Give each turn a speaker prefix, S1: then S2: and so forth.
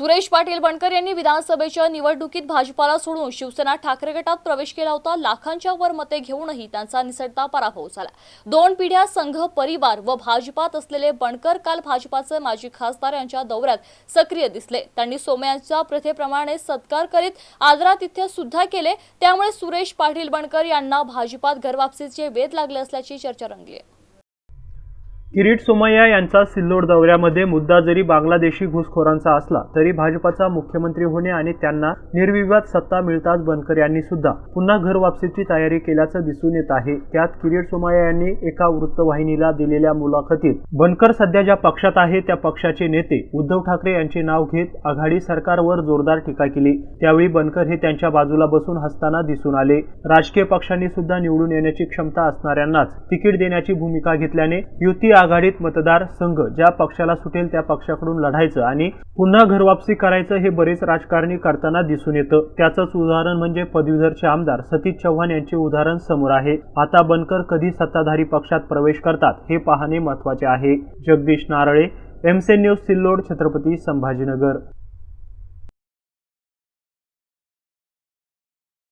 S1: सुरेश पाटील बनकर यांनी विधानसभेच्या निवडणुकीत भाजपाला सोडून शिवसेना ठाकरे गटात प्रवेश केला होता. लाखांच्या वर मते घेऊनही त्यांचा निसटता पराभव झाला. दोन पिढ्या संघ परिवार व भाजपात असलेले बनकर काल भाजपाचे माजी खासदार यांच्या दौऱ्यात सक्रिय दिसले. त्यांनी सोमयांच्या प्रथेप्रमाणे सत्कार करीत आदरातिथ्य सुद्धा केले. त्यामुळे सुरेश पाटील बनकर यांना भाजपात घरवापसीचे वेध लागले असल्याची चर्चा रंगली आहे.
S2: किरीट सोमय्या यांचा सिल्लोड दौऱ्यामध्ये मुद्दा जरी बांगलादेशी घुसखोरांचा असला तरी भाजपाचा मुख्यमंत्री होणे आणि त्यांना निर्विवाद सत्ता मिळताच बनकर यांनी सुद्धा पुन्हा घर वापसीची तयारी केल्याचं दिसून येत आहे. त्यात किरीट सोमय्या यांनी एका वृत्तवाहिनीला दिलेल्या मुलाखतीत बनकर सध्या ज्या पक्षात आहे त्या पक्षाचे नेते उद्धव ठाकरे यांचे नाव घेत आघाडी सरकारवर जोरदार टीका केली. त्यावेळी बनकर हे त्यांच्या बाजूला बसून हसताना दिसून आले. राजकीय पक्षांनी सुद्धा निवडून येण्याची क्षमता असणाऱ्यांनाच तिकीट देण्याची भूमिका घेतल्याने युती आघाडीत मतदार संघ ज्या पक्षाला सुटेल त्या पक्षाकडून लढायचं आणि पुन्हा घरवापसी करायचं हे बरेच राजकारणी करताना दिसून येतं. त्याचंच उदाहरण म्हणजे पदवीधरचे आमदार सतीश चव्हाण यांचे उदाहरण समोर आहे. आता बनकर कधी सत्ताधारी पक्षात प्रवेश करतात हे पाहणे महत्त्वाचे आहे. जगदीश नारळे एमसे न्यूज सिल्लोड छत्रपती संभाजीनगर.